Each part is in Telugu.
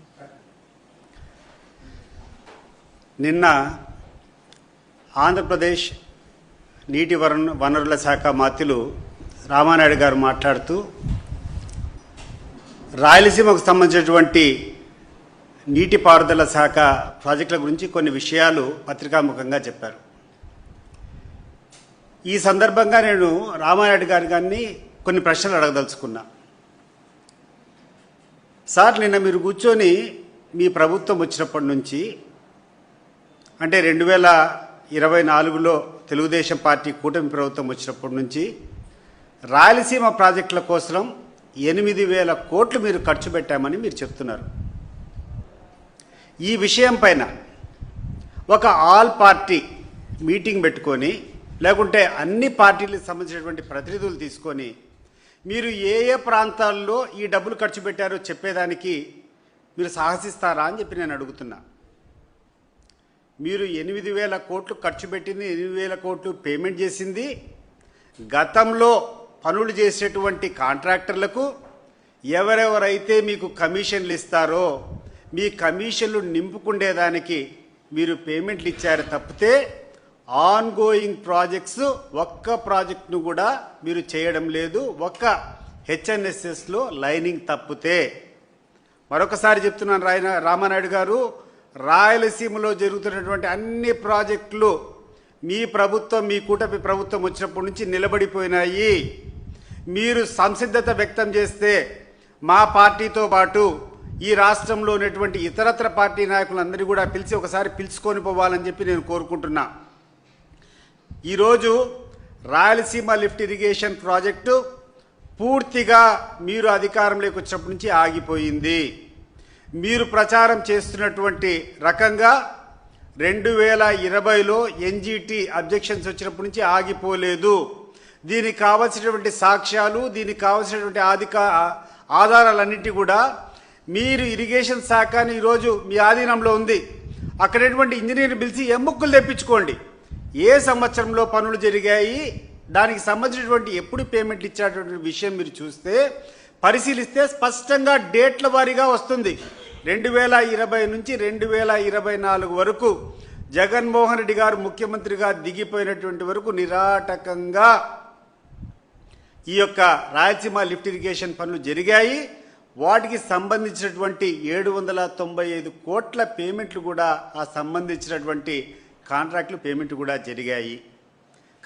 ఓకే నిన్న ఆంధ్రప్రదేశ్ నీటి వనరు వనరుల శాఖ మాత్యులు రామానాయుడు గారు మాట్లాడుతూ రాయలసీమకు సంబంధించినటువంటి నీటిపారుదల శాఖ ప్రాజెక్టుల గురించి కొన్ని విషయాలు పత్రికాముఖంగా చెప్పారు. ఈ సందర్భంగా నేను రామానాయుడు గారి గారిని కొన్ని ప్రశ్నలు అడగదలుచుకున్నా. సార్ నిన్న మీరు కూర్చొని మీ ప్రభుత్వం వచ్చినప్పటి నుంచి అంటే రెండు వేల ఇరవై నాలుగులో తెలుగుదేశం పార్టీ కూటమి ప్రభుత్వం వచ్చినప్పటి నుంచి రాయలసీమ ప్రాజెక్టుల కోసం ఎనిమిది వేల కోట్లు మీరు ఖర్చు పెట్టామని మీరు చెప్తున్నారు. ఈ విషయం పైన ఒక ఆల్ పార్టీ మీటింగ్ పెట్టుకొని లేకుంటే అన్ని పార్టీలకు సంబంధించినటువంటి ప్రతినిధులు తీసుకొని మీరు ఏ ఏ ప్రాంతాల్లో ఈ డబ్బులు ఖర్చు పెట్టారో చెప్పేదానికి మీరు సాహసిస్తారా అని చెప్పి నేను అడుగుతున్నా. మీరు ఎనిమిది వేల కోట్లు ఖర్చు పెట్టింది ఎనిమిది వేల కోట్లు పేమెంట్ చేసింది. గతంలో పనులు చేసేటువంటి కాంట్రాక్టర్లకు ఎవరెవరైతే మీకు కమిషన్లు ఇస్తారో మీ కమిషన్లు నింపుకుండేదానికి మీరు పేమెంట్లు ఇచ్చారు తప్పితే ఆన్ గోయింగ్ ప్రాజెక్ట్స్ ఒక్క ప్రాజెక్ట్ను కూడా మీరు చేయడం లేదు. ఒక్క హెచ్ఎన్ఎస్ఎస్లో లైనింగ్ తప్పితే. మరొకసారి చెప్తున్నాను రాయన రామానాయుడు గారు రాయలసీమలో జరుగుతున్నటువంటి అన్ని ప్రాజెక్టులు మీ ప్రభుత్వం మీ కూటమి ప్రభుత్వం వచ్చినప్పటి నుంచి నిలబడిపోయినాయి. మీరు సంసిద్ధత వ్యక్తం చేస్తే మా పార్టీతో పాటు ఈ రాష్ట్రంలో ఉన్నటువంటి ఇతరత్ర పార్టీ నాయకులందరినీ కూడా పిలిచి ఒకసారి పిలుచుకొని పోవాలని చెప్పి నేను కోరుకుంటున్నా. ఈరోజు రాయలసీమ లిఫ్ట్ ఇరిగేషన్ ప్రాజెక్టు పూర్తిగా మీరు అధికారంలోకి వచ్చినప్పటి నుంచి ఆగిపోయింది. మీరు ప్రచారం చేస్తున్నటువంటి రకంగా రెండు వేల ఇరవైలో ఎన్జీటీ అబ్జెక్షన్స్ వచ్చినప్పటి నుంచి ఆగిపోలేదు. దీనికి కావలసినటువంటి సాక్ష్యాలు దీనికి కావలసినటువంటి ఆధిక ఆధారాలన్నింటి కూడా మీరు ఇరిగేషన్ శాఖని ఈరోజు మీ ఆధీనంలో ఉంది. అక్కడటువంటి ఇంజనీర్ని పిలిచి ఎముక్కులు తెప్పించుకోండి. ఏ సంవత్సరంలో పనులు జరిగాయి దానికి సంబంధించినటువంటి ఎప్పుడు పేమెంట్లు ఇచ్చేటటువంటి విషయం మీరు చూస్తే పరిశీలిస్తే స్పష్టంగా డేట్ల వారీగా వస్తుంది. రెండు వేల ఇరవై నుంచి రెండు వేల ఇరవై నాలుగు వరకు జగన్మోహన్ రెడ్డి గారు ముఖ్యమంత్రిగా దిగిపోయినటువంటి వరకు నిరాటకంగా ఈ యొక్క రాయలసీమ లిఫ్ట్ ఇరిగేషన్ పనులు జరిగాయి. వాటికి సంబంధించినటువంటి ఏడు వందల తొంభై ఐదు కోట్ల పేమెంట్లు కూడా ఆ సంబంధించినటువంటి కాంట్రాక్టులు పేమెంట్ కూడా జరిగాయి.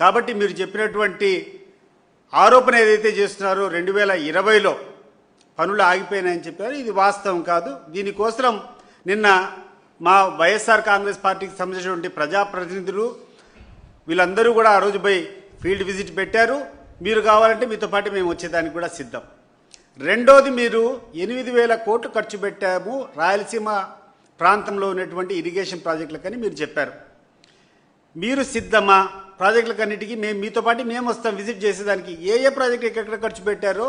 కాబట్టి మీరు చెప్పినటువంటి ఆరోపణ ఏదైతే చేస్తున్నారో రెండు వేల ఇరవైలో పనులు ఆగిపోయినాయని చెప్పారు. ఇది వాస్తవం కాదు. దీనికోసం నిన్న మా వైఎస్ఆర్ కాంగ్రెస్ పార్టీకి సంబంధించినటువంటి ప్రజాప్రతినిధులు వీళ్ళందరూ కూడా ఆ రోజు పోయి ఫీల్డ్ విజిట్ పెట్టారు. మీరు కావాలంటే మీతో పాటు మేము వచ్చేదానికి కూడా సిద్ధం. రెండోది మీరు ఎనిమిది వేల కోట్లు ఖర్చు పెట్టాము రాయలసీమ ప్రాంతంలో ఉన్నటువంటి ఇరిగేషన్ ప్రాజెక్టులకని మీరు చెప్పారు. మీరు సిద్ధమా? ప్రాజెక్టులకన్నిటికీ మేము మీతో పాటు మేము వస్తాం విజిట్ చేసేదానికి. ఏ ఏ ప్రాజెక్టులు ఎక్కడెక్కడ ఖర్చు పెట్టారో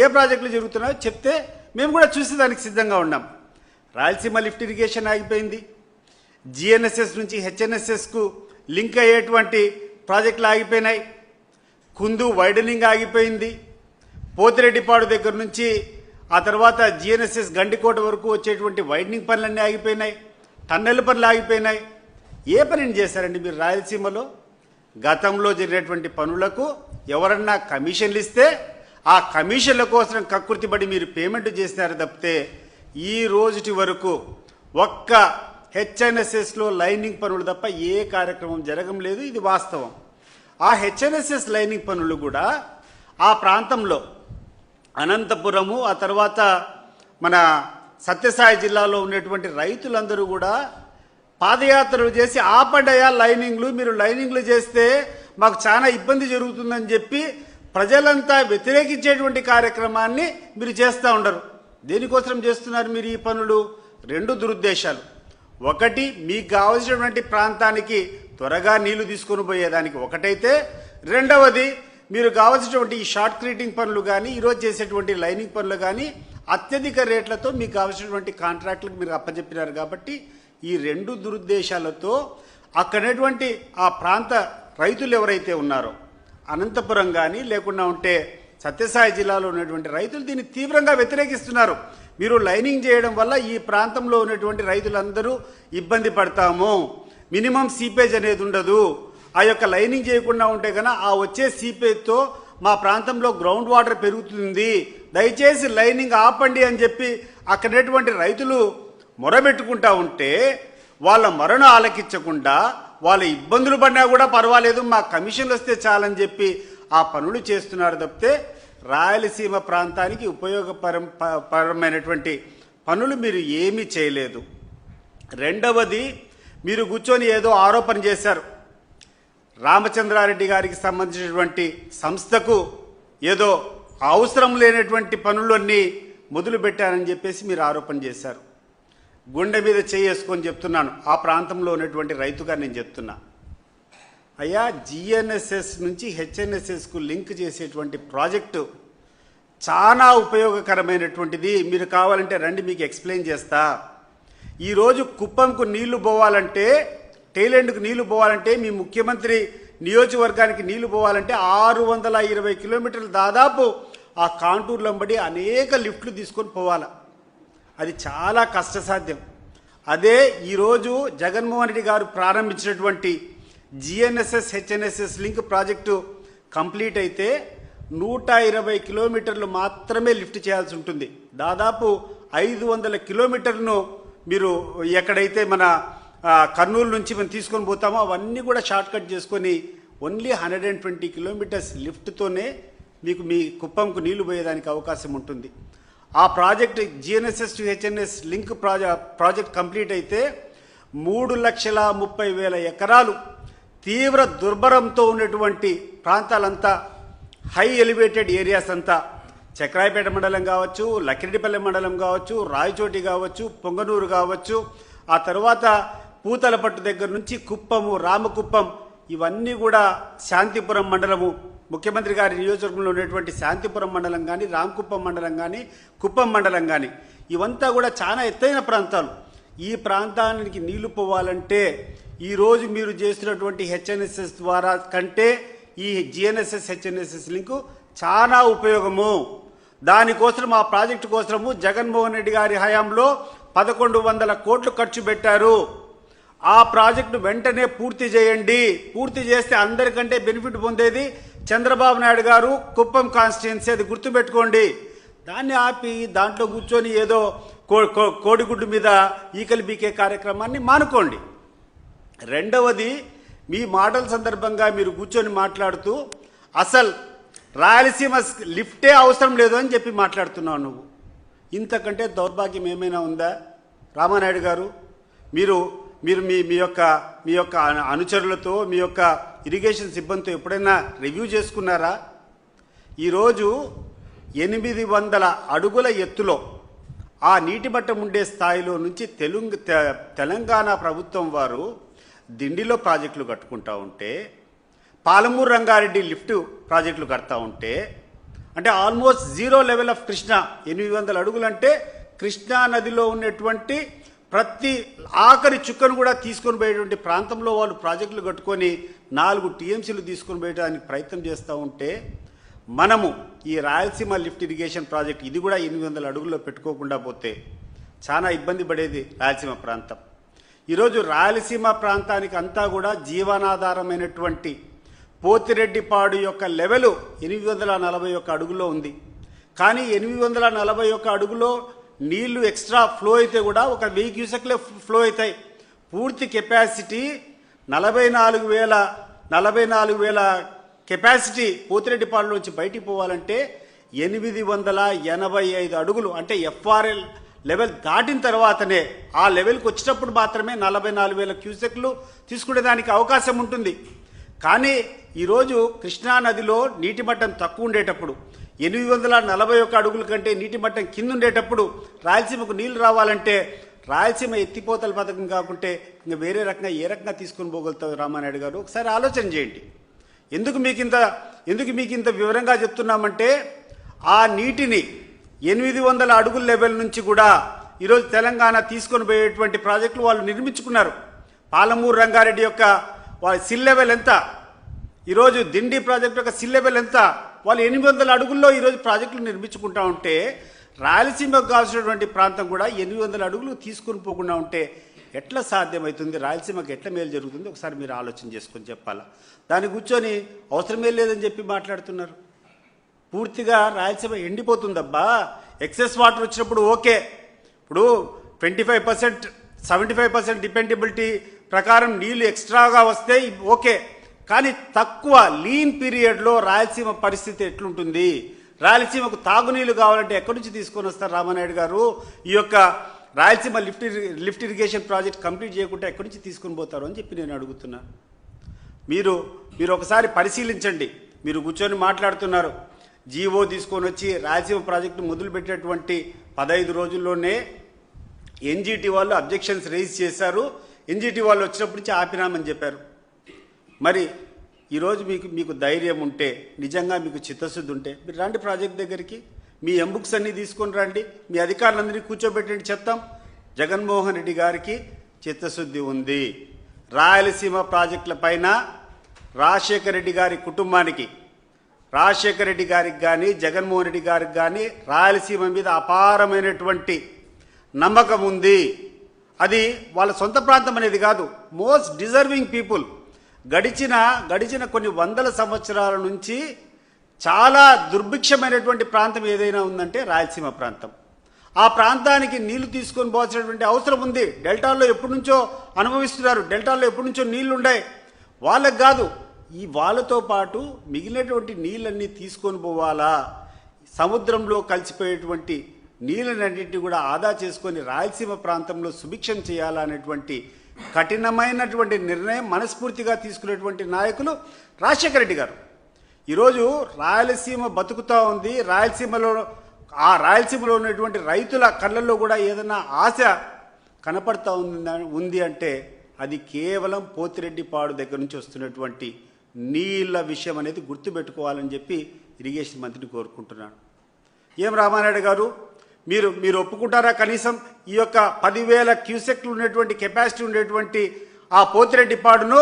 ఏ ప్రాజెక్టులు జరుగుతున్నాయో చెప్తే మేము కూడా చూసేదానికి సిద్ధంగా ఉన్నాం. రాయలసీమ లిఫ్ట్ ఇరిగేషన్ ఆగిపోయింది. జిఎన్ఎస్ఎస్ నుంచి హెచ్ఎన్ఎస్ఎస్కు లింక్ అయ్యేటువంటి ప్రాజెక్టులు ఆగిపోయినాయి. కుందు వైడనింగ్ ఆగిపోయింది. పోతిరెడ్డిపాడు దగ్గర నుంచి ఆ తర్వాత జిఎన్ఎస్ఎస్ గండికోట వరకు వచ్చేటువంటి వైడనింగ్ పనులన్నీ ఆగిపోయినాయి. టన్నెల్ పనులు ఆగిపోయినాయి. ఏ పనిని చేశారండి మీరు రాయలసీమలో? గతంలో జరిగినటువంటి పనులకు ఎవరన్నా కమిషన్లు ఇస్తే ఆ కమిషన్ల కోసం కకృతిపడి మీరు పేమెంట్ చేసినారు తప్పితే ఈ రోజుటి వరకు ఒక్క హెచ్ఎన్ఎస్ఎస్లో లైనింగ్ పనులు తప్ప ఏ కార్యక్రమం జరగం లేదు ఇది వాస్తవం. ఆ హెచ్ఎన్ఎస్ఎస్ లైనింగ్ పనులు కూడా ఆ ప్రాంతంలో అనంతపురము ఆ తర్వాత మన సత్యసాయి జిల్లాలో ఉన్నటువంటి రైతులందరూ కూడా పాదయాత్రలు చేసి ఆపడయా లైనింగ్లు మీరు లైనింగ్లు చేస్తే మాకు చాలా ఇబ్బంది జరుగుతుందని చెప్పి ప్రజలంతా వ్యతిరేకించేటువంటి కార్యక్రమాన్ని మీరు చేస్తూ ఉండరు. దేనికోసం చేస్తున్నారు మీరు ఈ పనులు? రెండు దురుద్దేశాలు. ఒకటి మీకు కావలసినటువంటి ప్రాంతానికి త్వరగా నీళ్ళు తీసుకొని పోయేదానికి ఒకటైతే రెండవది మీరు కావాల్సినటువంటి ఈ షార్ట్ క్రీటింగ్ పనులు కానీ ఈరోజు చేసేటువంటి లైనింగ్ పనులు కానీ అత్యధిక రేట్లతో మీకు కావాల్సినటువంటి కాంట్రాక్టులకు మీరు అప్పచెప్పినారు కాబట్టి ఈ రెండు దురుద్దేశాలతో అక్కడటువంటి ఆ ప్రాంత రైతులు ఎవరైతే ఉన్నారో అనంతపురం కానీ లేకుండా ఉంటే సత్యసాయి జిల్లాలో ఉన్నటువంటి రైతులు దీన్ని తీవ్రంగా వ్యతిరేకిస్తున్నారు. మీరు లైనింగ్ చేయడం వల్ల ఈ ప్రాంతంలో ఉన్నటువంటి రైతులందరూ ఇబ్బంది పడతాము. మినిమం సీపేజ్ అనేది ఉండదు. ఆ యొక్క లైనింగ్ చేయకుండా ఉంటే కనుక ఆ వచ్చే సీపేజ్తో మా ప్రాంతంలో గ్రౌండ్ వాటర్ పెరుగుతుంది. దయచేసి లైనింగ్ ఆపండి అని చెప్పి అక్కడటువంటి రైతులు మొరబెట్టుకుంటా ఉంటే వాళ్ళ మరణ ఆలకించకుండా వాళ్ళ ఇబ్బందులు పడినా కూడా పర్వాలేదు మా కమిషన్లు వస్తే చాలని చెప్పి ఆ పనులు చేస్తున్నారు తప్పితే రాయలసీమ ప్రాంతానికి ఉపయోగపరం పరమైనటువంటి పనులు మీరు ఏమీ చేయలేదు. రెండవది మీరు కూర్చొని ఏదో ఆరోపణ చేశారు. రామచంద్రారెడ్డి గారికి సంబంధించినటువంటి సంస్థకు ఏదో అవసరం లేనటువంటి పనులన్నీ మొదలుపెట్టారని చెప్పేసి మీరు ఆరోపణ చేశారు. గుండె మీద చేసుకొని చెప్తున్నాను. ఆ ప్రాంతంలో ఉన్నటువంటి రైతుగా నేను చెప్తున్నా. అయ్యా జిఎన్ఎస్ఎస్ నుంచి హెచ్ఎన్ఎస్ఎస్కు లింక్ చేసేటువంటి ప్రాజెక్టు చాలా ఉపయోగకరమైనటువంటిది. మీరు కావాలంటే రండి మీకు ఎక్స్ప్లెయిన్ చేస్తా. ఈరోజు కుప్పంకు నీళ్ళు పోవాలంటే టైలెండ్కు నీళ్ళు పోవాలంటే మీ ముఖ్యమంత్రి నియోజకవర్గానికి నీళ్ళు పోవాలంటే ఆరు వందల ఇరవై కిలోమీటర్లు దాదాపు ఆ కాంటూర్లంబడి అనేక లిఫ్ట్లు తీసుకొని పోవాలా. అది చాలా కష్టసాధ్యం. అదే ఈరోజు జగన్మోహన్ రెడ్డి గారు ప్రారంభించినటువంటి GNSS HNSS link project complete అయితే నూట ఇరవై కిలోమీటర్లు మాత్రమే లిఫ్ట్ చేయాల్సి ఉంటుంది. దాదాపు ఐదు వందల కిలోమీటర్లను మీరు ఎక్కడైతే మన కర్నూలు నుంచి మనం తీసుకొని పోతామో అవన్నీ కూడా షార్ట్ కట్ చేసుకొని only hundred and twenty kilometres లిఫ్ట్తోనే మీకు మీ కుప్పంకు నీళ్ళు పోయేదానికి అవకాశం ఉంటుంది. ఆ project GNSS to HNS link ప్రాజె project complete అయితే మూడు లక్షల ముప్పై వేల ఎకరాలు తీవ్ర దుర్భరంతో ఉన్నటువంటి ప్రాంతాలంతా హై ఎలివేటెడ్ ఏరియాస్ అంతా చక్రాయపేట మండలం కావచ్చు లక్కిరెడ్డిపల్లి మండలం కావచ్చు రాయచోటి కావచ్చు పొంగనూరు కావచ్చు ఆ తర్వాత పూతలపట్టు దగ్గర నుంచి కుప్పము రామకుప్పం ఇవన్నీ కూడా శాంతిపురం మండలము ముఖ్యమంత్రి గారి నియోజకవర్గంలో ఉన్నటువంటి శాంతిపురం మండలం కానీ రామకుప్పం మండలం కానీ కుప్పం మండలం కానీ ఇవంతా కూడా చాలా ఎత్తైన ప్రాంతాలు. ఈ ప్రాంతానికి నీళ్ళు పోవాలంటే ఈరోజు మీరు చేస్తున్నటువంటి హెచ్ఎన్ఎస్ఎస్ ద్వారా కంటే ఈ జిఎన్ఎస్ఎస్ హెచ్ఎన్ఎస్ఎస్ లింకు చాలా ఉపయోగము. దానికోసం ఆ ప్రాజెక్టు కోసము జగన్మోహన్ రెడ్డి గారి హయాంలో పదకొండు వందల కోట్లు ఖర్చు పెట్టారు. ఆ ప్రాజెక్టు వెంటనే పూర్తి చేయండి. పూర్తి చేస్తే అందరికంటే బెనిఫిట్ పొందేది చంద్రబాబు నాయుడు గారు కుప్పం కాన్స్టిట్యున్సీ అది గుర్తుపెట్టుకోండి. దాన్ని ఆపి దాంట్లో కూర్చొని ఏదో కో- కో- కోడిగుడ్డు మీద ఈకలు బీకే కార్యక్రమాన్ని మానుకోండి. రెండవది మీ మాటల సందర్భంగా మీరు కూర్చొని మాట్లాడుతూ అసలు రాయలసీమ లిఫ్టే అవసరం లేదు అని చెప్పి మాట్లాడుతున్నావు నువ్వు. ఇంతకంటే దౌర్భాగ్యం ఏమైనా ఉందా? రామానాయుడు గారు మీరు మీరు మీ మీ యొక్క మీ యొక్క అనుచరులతో మీ యొక్క ఇరిగేషన్ సిబ్బందితో ఎప్పుడైనా రివ్యూ చేసుకున్నారా? ఈరోజు ఎనిమిది వందల అడుగుల ఎత్తులో ఆ నీటి మట్టం ఉండే స్థాయిలో నుంచి తెలుగు తె- తెలంగాణ ప్రభుత్వం వారు దిండిలో ప్రాజెక్టులు కట్టుకుంటా ఉంటే పాలమూరు రంగారెడ్డి లిఫ్ట్ ప్రాజెక్టులు కడతా ఉంటే అంటే almost zero level of Krishna ఎనిమిది వందల అడుగులు అంటే కృష్ణా నదిలో ఉన్నటువంటి ప్రతి ఆఖరి చుక్కను కూడా తీసుకొని పోయేటువంటి ప్రాంతంలో వాళ్ళు ప్రాజెక్టులు కట్టుకొని నాలుగు టీఎంసీలు తీసుకొని పోయడానికి ప్రయత్నం చేస్తూ ఉంటే మనము ఈ రాయలసీమ లిఫ్ట్ ఇరిగేషన్ ప్రాజెక్ట్ ఇది కూడా ఎనిమిది వందల అడుగుల్లో పెట్టుకోకుండా పోతే చాలా ఇబ్బంది పడేది రాయలసీమ ప్రాంతం. ఈరోజు రాయలసీమ ప్రాంతానికి అంతా కూడా జీవనాధారమైనటువంటి పోతిరెడ్డిపాడు యొక్క లెవెలు ఎనిమిది వందల నలభై ఒక్క అడుగులో ఉంది. కానీ ఎనిమిది వందల నలభై ఒక్క అడుగులో నీళ్ళు ఎక్స్ట్రా ఫ్లో అయితే కూడా ఒక వెయ్యి క్యూసెక్లే ఫ్లో అవుతాయి. పూర్తి కెపాసిటీ నలభై నాలుగు వేల నలభై నాలుగు వేల కెపాసిటీ పోతిరెడ్డిపాడు నుంచి బయటికి పోవాలంటే ఎనిమిది వందల ఎనభై ఐదు అడుగులు అంటే ఎఫ్ఆర్ఎల్ లెవెల్ దాటిన తర్వాతనే ఆ లెవెల్కి వచ్చేటప్పుడు మాత్రమే నలభై నాలుగు వేల క్యూసెక్లు తీసుకునేదానికి అవకాశం ఉంటుంది. కానీ ఈరోజు కృష్ణా నదిలో నీటి మట్టం తక్కువ ఉండేటప్పుడు ఎనిమిది వందల నలభై ఒక్క అడుగుల కంటే నీటి మట్టం కింద ఉండేటప్పుడు రాయలసీమకు నీళ్ళు రావాలంటే రాయలసీమ ఎత్తిపోతల పథకం కాకుంటే ఇంకా వేరే రకంగా ఏ రకంగా తీసుకొని పోగలుగుతావు రామానాయుడు గారు? ఒకసారి ఆలోచన చేయండి. ఎందుకు మీకు ఇంత ఎందుకు మీకు ఇంత వివరంగా చెప్తున్నామంటే ఆ నీటిని ఎనిమిది వందల అడుగుల లెవెల్ నుంచి కూడా ఈరోజు తెలంగాణ తీసుకొని పోయేటువంటి ప్రాజెక్టులు వాళ్ళు నిర్మించుకున్నారు. పాలమూరు రంగారెడ్డి యొక్క సిల్ లెవెల్ ఎంత? ఈరోజు దిండి ప్రాజెక్టు యొక్క సిల్ లెవెల్ ఎంత? వాళ్ళు ఎనిమిది వందల అడుగుల్లో ఈరోజు ప్రాజెక్టులు నిర్మించుకుంటా ఉంటే రాయలసీమకు కావాల్సినటువంటి ప్రాంతం కూడా ఎనిమిది వందల అడుగులు తీసుకుని పోకుండా ఉంటే ఎట్లా సాధ్యమవుతుంది రాయలసీమకు ఎట్లా మేలు జరుగుతుంది? ఒకసారి మీరు ఆలోచన చేసుకొని చెప్పాలా? దాన్ని కూర్చొని అవసరమే లేదని చెప్పి మాట్లాడుతున్నారు. పూర్తిగా రాయలసీమ ఎండిపోతుందబ్బా. ఎక్సెస్ వాటర్ వచ్చినప్పుడు ఓకే. ఇప్పుడు twenty five percent seventy five percent dependability ప్రకారం నీళ్ళు ఎక్స్ట్రాగా వస్తే ఓకే. కానీ తక్కువ లీన్ పీరియడ్లో రాయలసీమ పరిస్థితి ఎట్లుంటుంది? రాయలసీమకు తాగునీళ్ళు కావాలంటే ఎక్కడి నుంచి తీసుకొని వస్తారు రామానాయుడు గారు? ఈ యొక్క Rayalaseema lift lift irrigation project complete చేయకుండా ఎక్కడి నుంచి తీసుకొని పోతారు అని చెప్పి నేను అడుగుతున్నాను మీరు మీరు ఒకసారి పరిశీలించండి. మీరు కూర్చొని మాట్లాడుతున్నారు. జీవో తీసుకొని వచ్చి రాయలసీమ ప్రాజెక్టు మొదలుపెట్టినటువంటి పదహైదు రోజుల్లోనే ఎన్జిటి వాళ్ళు అబ్జెక్షన్స్ రేజ్ చేశారు. ఎన్జిటి వాళ్ళు వచ్చినప్పటి నుంచి ఆపినామని చెప్పారు. మరి ఈరోజు మీకు మీకు ధైర్యం ఉంటే నిజంగా మీకు చిత్తశుద్ధి ఉంటే మీరు రండి ప్రాజెక్ట్ దగ్గరికి. మీ ఎంబుక్స్ అన్నీ తీసుకొని రండి. మీ అధికారులందరినీ కూర్చోబెట్టండి చెప్తాం. జగన్మోహన్ రెడ్డి గారికి చిత్తశుద్ధి ఉంది. రాయలసీమ ప్రాజెక్టుల పైన రాజశేఖర రెడ్డి గారి కుటుంబానికి రాజశేఖర రెడ్డి గారికి కానీ జగన్మోహన్ రెడ్డి గారికి కానీ రాయలసీమ మీద అపారమైనటువంటి నమ్మకం ఉంది. అది వాళ్ళ సొంత ప్రాంతం అనేది కాదు మోస్ట్ డిజర్వింగ్ పీపుల్ గడిచిన గడిచిన కొన్ని వందల సంవత్సరాల నుంచి చాలా దుర్భిక్షమైనటువంటి ప్రాంతం ఏదైనా ఉందంటే రాయలసీమ ప్రాంతం. ఆ ప్రాంతానికి నీళ్ళు తీసుకొని పోవాల్సినటువంటి అవసరం ఉంది. డెల్టాల్లో ఎప్పటి నుంచో అనుభవిస్తున్నారు. డెల్టాల్లో ఎప్పటి నుంచో నీళ్ళు ఉన్నాయి వాళ్ళకి కాదు ఈ వాళ్ళతో పాటు మిగిలినటువంటి నీళ్ళన్నీ తీసుకొని పోవాలా? సముద్రంలో కలిసిపోయేటువంటి నీళ్ళనన్నింటినీ కూడా ఆదా చేసుకొని రాయలసీమ ప్రాంతంలో సుభిక్షం చేయాలనేటువంటి కఠినమైనటువంటి నిర్ణయం మనస్ఫూర్తిగా తీసుకునేటువంటి నాయకులు రాజశేఖర రెడ్డి గారు. ఈరోజు రాయలసీమ బతుకుతూ ఉంది. రాయలసీమలో ఆ రాయలసీమలో ఉన్నటువంటి రైతుల కళ్ళల్లో కూడా ఏదైనా ఆశ కనపడతా ఉంది ఉంది అంటే అది కేవలం పోతిరెడ్డిపాడు దగ్గర నుంచి వస్తున్నటువంటి నీళ్ళ విషయం అనేది గుర్తుపెట్టుకోవాలని చెప్పి ఇరిగేషన్ మంత్రిని కోరుకుంటున్నాను. ఏం రామానాయుడు గారు? మీరు మీరు ఒప్పుకుంటారా? కనీసం ఈ యొక్క పదివేల క్యూసెక్లు ఉన్నటువంటి కెపాసిటీ ఉండేటువంటి ఆ పోతిరెడ్డి పాడును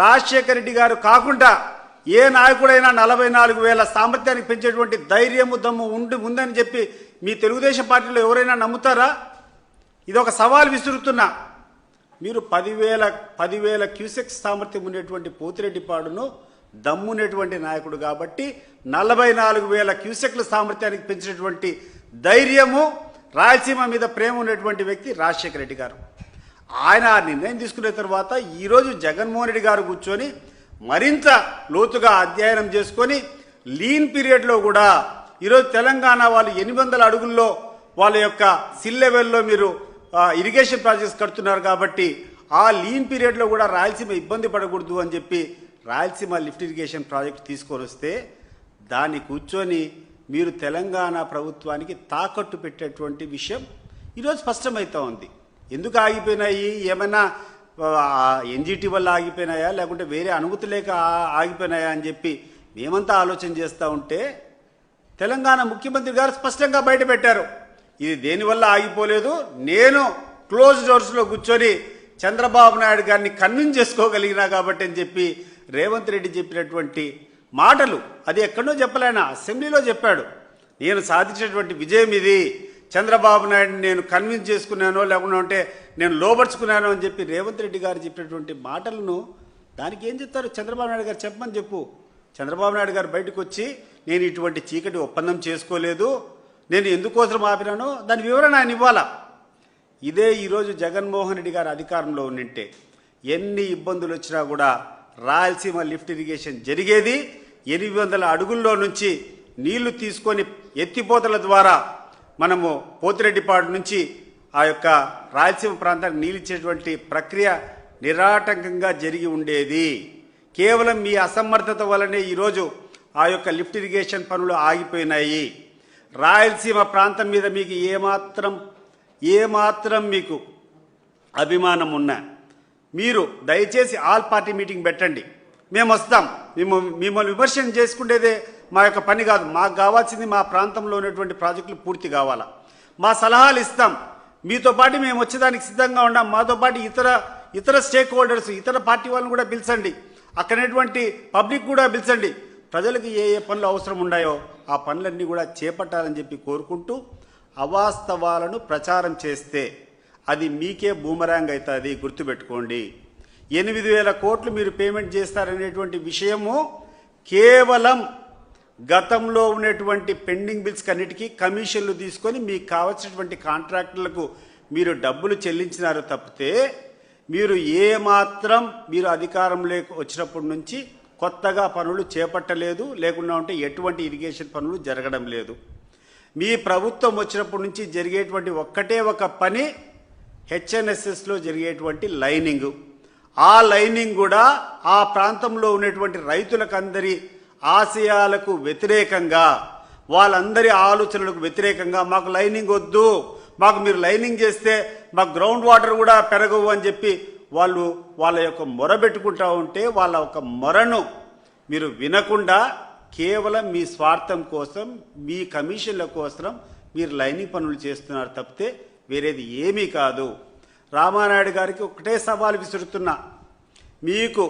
రాజశేఖర రెడ్డి గారు కాకుండా ఏ నాయకుడైనా నలభై నాలుగు వేల సామర్థ్యానికి పెంచేటువంటి ధైర్యము దమ్ము ఉండి ఉందని చెప్పి మీ తెలుగుదేశం పార్టీలో ఎవరైనా నమ్ముతారా? ఇది ఒక సవాల్ విసురుతున్నా. మీరు పదివేల పదివేల క్యూసెక్ సామర్థ్యం ఉండేటువంటి పోతిరెడ్డిపాడును దమ్మునేటువంటి నాయకుడు కాబట్టి నలభై నాలుగు వేల క్యూసెక్ల సామర్థ్యానికి పెంచినటువంటి ధైర్యము రాయలసీమ మీద ప్రేమ ఉన్నటువంటి వ్యక్తి రాజశేఖర రెడ్డి గారు. ఆయన ఆ నిర్ణయం తీసుకున్న తర్వాత ఈరోజు జగన్మోహన్ రెడ్డి గారు కూర్చొని మరింత లోతుగా అధ్యయనం చేసుకొని లీన్ పీరియడ్లో కూడా ఈరోజు తెలంగాణ వాళ్ళు ఎనిమిది వందల అడుగుల్లో వాళ్ళ యొక్క సిల్ లెవెల్లో మీరు ఇరిగేషన్ ప్రాజెక్ట్స్ కడుతున్నారు కాబట్టి ఆ లీన్ పీరియడ్లో కూడా రాయలసీమ ఇబ్బంది పడకూడదు అని చెప్పి రాయలసీమ లిఫ్ట్ ఇరిగేషన్ ప్రాజెక్ట్ తీసుకొని వస్తే దాన్ని కూర్చొని మీరు తెలంగాణ ప్రభుత్వానికి తాకట్టు పెట్టేటువంటి విషయం ఈరోజు స్పష్టమవుతూ ఉంది. ఎందుకు ఆగిపోయినాయి? ఏమైనా ఎన్జిటి వల్ల ఆగిపోయినాయా? లేకుంటే వేరే అనుమతి లేక ఆగిపోయినాయా అని చెప్పి మేమంతా ఆలోచన చేస్తూ ఉంటే తెలంగాణ ముఖ్యమంత్రి గారు స్పష్టంగా బయటపెట్టారు ఇది దేనివల్ల ఆగిపోలేదు? నేను క్లోజ్ డోర్స్లో కూర్చొని చంద్రబాబు నాయుడు గారిని కన్విన్స్ చేసుకోగలిగినా కాబట్టి అని చెప్పి రేవంత్ రెడ్డి చెప్పినటువంటి మాటలు. అది ఎక్కడో చెప్పలేనా? అసెంబ్లీలో చెప్పాడు. నేను సాధించినటువంటి విజయం ఇది. చంద్రబాబు నాయుడు నేను కన్విన్స్ చేసుకున్నానో లేకుండా ఉంటే నేను లోపరుచుకున్నానో అని చెప్పి రేవంత్ రెడ్డి గారు చెప్పినటువంటి మాటలను దానికి ఏం చెప్తారు? చంద్రబాబు నాయుడు గారు చెప్పమని చెప్పు. చంద్రబాబు నాయుడు గారు బయటకు వచ్చి నేను ఇటువంటి చీకటి ఒప్పందం చేసుకోలేదు. నేను ఎందుకోసం ఆపినానో దాని వివరణ ఆయన ఇవ్వాలా? ఇదే ఈరోజు జగన్మోహన్ రెడ్డి గారు అధికారంలో ఉండింటే ఎన్ని ఇబ్బందులు వచ్చినా కూడా రాయలసీమ లిఫ్ట్ ఇరిగేషన్ జరిగేది. ఎనిమిది వందల అడుగుల్లో నుంచి నీళ్ళు తీసుకొని ఎత్తిపోతల ద్వారా మనము పోతిరెడ్డిపాడు నుంచి ఆ యొక్క రాయలసీమ ప్రాంతానికి నీళ్ళిచ్చేటువంటి ప్రక్రియ నిరాటంకంగా జరిగి ఉండేది. కేవలం మీ అసమర్థత వల్లనే ఈరోజు ఆ యొక్క లిఫ్ట్ ఇరిగేషన్ పనులు ఆగిపోయినాయి. రాయలసీమ ప్రాంతం మీద మీకు ఏమాత్రం ఏమాత్రం మీకు అభిమానం ఉన్నా మీరు దయచేసి ఆల్ పార్టీ మీటింగ్ పెట్టండి. మేము వస్తాం. మేము మిమ్మల్ని విమర్శనం చేసుకునేదే మా యొక్క పని కాదు. మాకు కావాల్సింది మా ప్రాంతంలో ఉన్నటువంటి ప్రాజెక్టులు పూర్తి కావాలా. మా సలహాలు ఇస్తాం. మీతో పాటు మేము వచ్చేదానికి సిద్ధంగా ఉన్నాం. మాతో పాటు ఇతర ఇతర స్టేక్ హోల్డర్స్ ఇతర పార్టీ వాళ్ళని కూడా పిలిచండి. అక్కడటువంటి పబ్లిక్ కూడా పిలిచండి. ప్రజలకు ఏ ఏ పనులు అవసరం ఉన్నాయో ఆ పనులన్నీ కూడా చేపట్టాలని చెప్పి కోరుకుంటూ అవాస్తవాలను ప్రచారం చేస్తే అది మీకే బూమరాంగ్ అవుతుంది గుర్తుపెట్టుకోండి. ఎనిమిది వేల కోట్లు మీరు పేమెంట్ చేస్తారనేటువంటి విషయము కేవలం గతంలో ఉన్నటువంటి పెండింగ్ బిల్స్ కన్నిటికీ కమిషన్లు తీసుకొని మీకు కావలసినటువంటి కాంట్రాక్టులకు మీరు డబ్బులు చెల్లించినారు తప్పితే మీరు ఏమాత్రం మీరు అధికారంలోకి వచ్చినప్పటి నుంచి కొత్తగా పనులు చేపట్టలేదు లేకుండా ఉంటే ఎటువంటి ఇరిగేషన్ పనులు జరగడం లేదు. మీ ప్రభుత్వం వచ్చినప్పటి నుంచి జరిగేటువంటి ఒక్కటే ఒక పని హెచ్ఎన్ఎస్ఎస్లో జరిగేటువంటి లైనింగ్. ఆ లైనింగ్ కూడా ఆ ప్రాంతంలో ఉన్నటువంటి రైతులకందరి ఆశయాలకు వ్యతిరేకంగా వాళ్ళందరి ఆలోచనలకు వ్యతిరేకంగా మాకు లైనింగ్ వద్దు మాకు మీరు లైనింగ్ చేస్తే మాకు గ్రౌండ్ వాటర్ కూడా పెరగవు అని చెప్పి వాళ్ళు వాళ్ళ యొక్క మొర పెట్టుకుంటా ఉంటే వాళ్ళ యొక్క మొరను మీరు వినకుండా కేవలం మీ స్వార్థం కోసం మీ కమిషన్ల కోసం మీరు లైనింగ్ పనులు చేస్తున్నారు తప్పితే వేరేది ఏమీ కాదు. రామానాయుడు గారికి ఒకటే సవాలు విసురుతున్నా. మీకు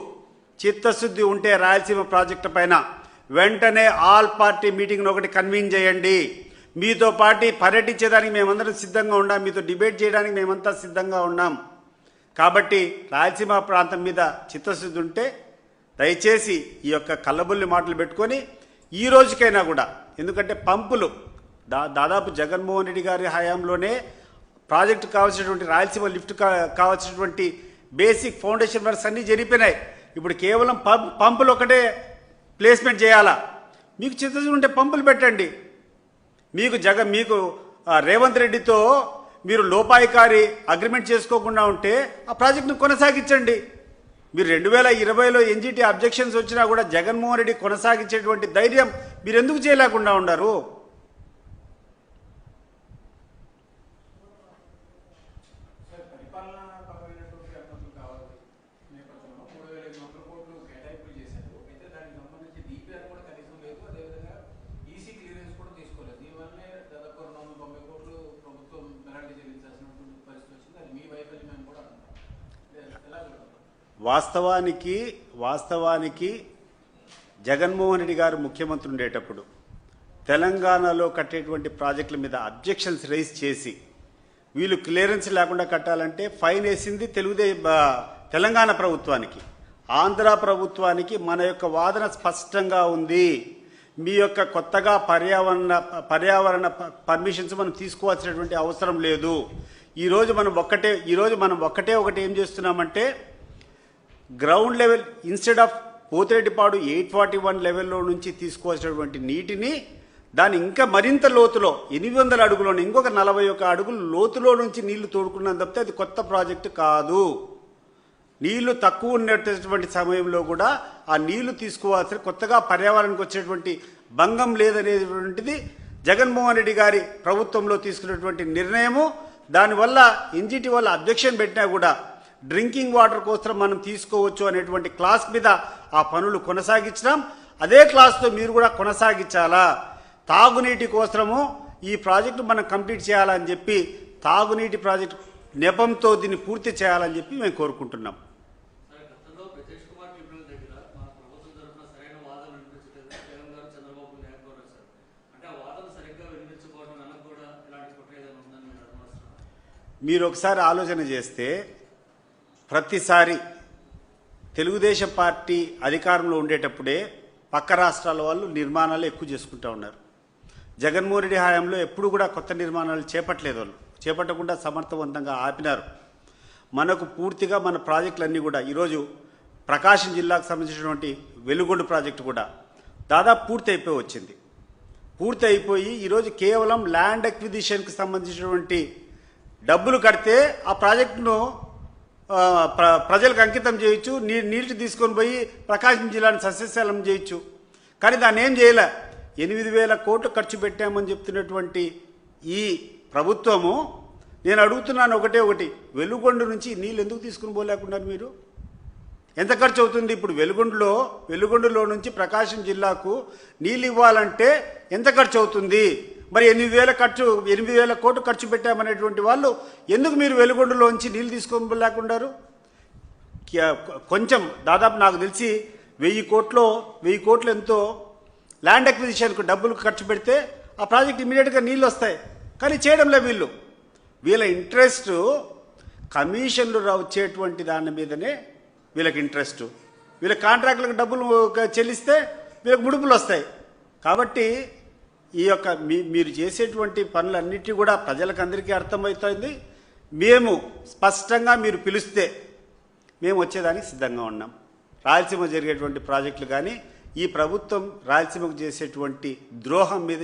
చిత్తశుద్ధి ఉంటే రాయలసీమ ప్రాజెక్టు పైన వెంటనే ఆల్ పార్టీ మీటింగ్ను ఒకటి కన్వీన్ చేయండి. మీతో పార్టీ పర్యటించేదానికి మేమందరం సిద్ధంగా ఉన్నాం మీతో డిబేట్ చేయడానికి మేమంతా సిద్ధంగా ఉన్నాం. కాబట్టి రాయలసీమ ప్రాంతం మీద చిత్తశుద్ధి ఉంటే దయచేసి ఈ యొక్క కళ్ళబుల్లి మాటలు పెట్టుకొని ఈ రోజుకైనా కూడా ఎందుకంటే పంపులు దా దాదాపు జగన్మోహన్ రెడ్డి గారి హయాంలోనే ప్రాజెక్టు కావాల్సినటువంటి రాయలసీమ లిఫ్ట్ కావాల్సినటువంటి బేసిక్ ఫౌండేషన్ వర్క్స్ అన్నీ జరిగిపోయినాయి ఇప్పుడు కేవలం పంప్ పంపులు ఒకటే ప్లేస్మెంట్ చేయాలా? మీకు చిత్తశుద్ధి ఉంటే పంపులు పెట్టండి. మీకు జగ మీకు రేవంత్ రెడ్డితో మీరు లోపాయికారి అగ్రిమెంట్ చేసుకోకుండా ఉంటే ఆ ప్రాజెక్టును కొనసాగించండి. మీరు రెండు వేల ఇరవైలో ఎన్జిటి అబ్జెక్షన్స్ వచ్చినా కూడా జగన్మోహన్ రెడ్డి కొనసాగించేటువంటి ధైర్యం మీరు ఎందుకు చేయలేకుండా ఉన్నారు సార్ పరిపాలనాపరమైనటువంటి అనుమతులు కావాలి నేపథ్యంలో మూడు వేల ఐదు వందల కోట్లు కేటాయింపులు చేశారు అయితే దానికి సంబంధించి డిపిఆర్ కూడా కనీసం లేదు అదేవిధంగా ఈసీ క్లియరెన్స్ కూడా తీసుకోలేదు దీనివల్లనే దాదాపు రెండు వందల తొంభై కోట్లు ప్రభుత్వం పెనాల్టీ చెల్లించాల్సినటువంటి పరిస్థితి వచ్చింది అది మీ వైఫల్యం అని కూడా అంటాం ఎలా చూడాలి వాస్తవానికి వాస్తవానికి జగన్మోహన్ రెడ్డి గారు ముఖ్యమంత్రి ఉండేటప్పుడు తెలంగాణలో కట్టేటువంటి ప్రాజెక్టుల మీద అబ్జెక్షన్స్ రైజ్ చేసి వీళ్ళు క్లియరెన్స్ లేకుండా కట్టాలంటే ఫైన్ వేసింది తెలుగుదే తెలంగాణ ప్రభుత్వానికి. ఆంధ్ర ప్రభుత్వానికి మన యొక్క వాదన స్పష్టంగా ఉంది. మీ యొక్క కొత్తగా పర్యావరణ పర్యావరణ పర్మిషన్స్ మనం తీసుకోవాల్సినటువంటి అవసరం లేదు. ఈరోజు మనం ఒక్కటే ఈరోజు మనం ఒక్కటే ఒకటి ఏం చేస్తున్నామంటే ground level instead of Pothireddypadu eight forty one లెవెల్లో నుంచి తీసుకోవాల్సినటువంటి నీటిని దాని ఇంకా మరింత లోతులో ఎనిమిది వందల అడుగులోనే ఇంకొక నలభై ఒక అడుగులు లోతులో నుంచి నీళ్ళు తోడుకున్నాం తప్పితే అది కొత్త ప్రాజెక్టు కాదు. నీళ్ళు తక్కువ ఉన్నటువంటి సమయంలో కూడా ఆ నీళ్ళు తీసుకోవాల్సిన కొత్తగా పర్యావరణానికి వచ్చేటువంటి భంగం లేదనేటువంటిది జగన్మోహన్ రెడ్డి గారి ప్రభుత్వంలో తీసుకున్నటువంటి నిర్ణయము. దానివల్ల ఎన్జిటి వల్ల అబ్జెక్షన్ పెట్టినా కూడా డ్రింకింగ్ వాటర్ కోసం మనం తీసుకోవచ్చు అనేటువంటి క్లాస్ మీద ఆ పనులు కొనసాగించినాం. అదే క్లాస్తో మీరు కూడా కొనసాగించాలా? తాగునీటి కోసము ఈ ప్రాజెక్టు మనం కంప్లీట్ చేయాలని చెప్పి తాగునీటి ప్రాజెక్టు నెపంతో దీన్ని పూర్తి చేయాలని చెప్పి మేము కోరుకుంటున్నాం. మీరు ఒకసారి ఆలోచన చేస్తే ప్రతిసారి తెలుగుదేశం పార్టీ అధికారంలో ఉండేటప్పుడే పక్క రాష్ట్రాల వాళ్ళు నిర్మాణాలు ఎక్కువ చేసుకుంటూ ఉన్నారు. జగన్మోహన్ రెడ్డి హయాంలో ఎప్పుడు కూడా కొత్త నిర్మాణాలు చేపట్టలేదు వాళ్ళు. చేపట్టకుండా సమర్థవంతంగా ఆపినారు. మనకు పూర్తిగా మన ప్రాజెక్టులన్నీ కూడా ఈరోజు ప్రకాశం జిల్లాకు సంబంధించినటువంటి వెలుగొండ ప్రాజెక్టు కూడా దాదాపు పూర్తి అయిపోయి వచ్చింది. పూర్తి అయిపోయి ఈరోజు కేవలం ల్యాండ్ అక్విజిషన్కి సంబంధించినటువంటి డబ్బులు కడితే ఆ ప్రాజెక్టును ప్ర ప్రజలకు అంకితం చేయొచ్చు నీ నీటి తీసుకొని పోయి ప్రకాశం జిల్లాను సస్యశాలం చేయొచ్చు కానీ దాన్ని ఏం చేయలే? ఎనిమిది వేల కోట్లు ఖర్చు పెట్టామని చెప్తున్నటువంటి ఈ ప్రభుత్వము నేను అడుగుతున్నాను ఒకటే ఒకటి వెలుగొండ నుంచి నీళ్ళు ఎందుకు తీసుకుని పోలేకున్నారు మీరు? ఎంత ఖర్చు అవుతుంది ఇప్పుడు వెలుగొండలో వెలుగొండలో నుంచి ప్రకాశం జిల్లాకు నీళ్ళు ఇవ్వాలంటే ఎంత ఖర్చు అవుతుంది? మరి ఎనిమిది వేల ఖర్చు ఎనిమిది వేల కోట్లు ఖర్చు పెట్టామనేటువంటి వాళ్ళు ఎందుకు మీరు వెలుగొండలోంచి నీళ్ళు తీసుకొని లేకుండారు కొంచెం దాదాపు నాకు తెలిసి వెయ్యి కోట్లో వెయ్యి కోట్లు ఎంతో ల్యాండ్ అక్విజిషన్కు డబ్బులు ఖర్చు పెడితే ఆ ప్రాజెక్ట్ ఇమీడియట్గా నీళ్ళు వస్తాయి. కానీ చేయడంలే వీళ్ళు. వీళ్ళ ఇంట్రెస్ట్ కమిషన్లు వచ్చేటువంటి దాని మీదనే వీళ్ళకి ఇంట్రెస్ట్. వీళ్ళ కాంట్రాక్టులకు డబ్బులు చెల్లిస్తే వీళ్ళకి ముడుపులు వస్తాయి. కాబట్టి ఈ యొక్క మీ మీరు చేసేటువంటి పనులన్నిటి కూడా ప్రజలకందరికీ అర్థమవుతుంది. మేము స్పష్టంగా మీరు పిలిస్తే మేము వచ్చేదానికి సిద్ధంగా ఉన్నాం. రాయలసీమ జరిగేటువంటి ప్రాజెక్టులు కానీ ఈ ప్రభుత్వం రాయలసీమకు చేసేటువంటి ద్రోహం మీద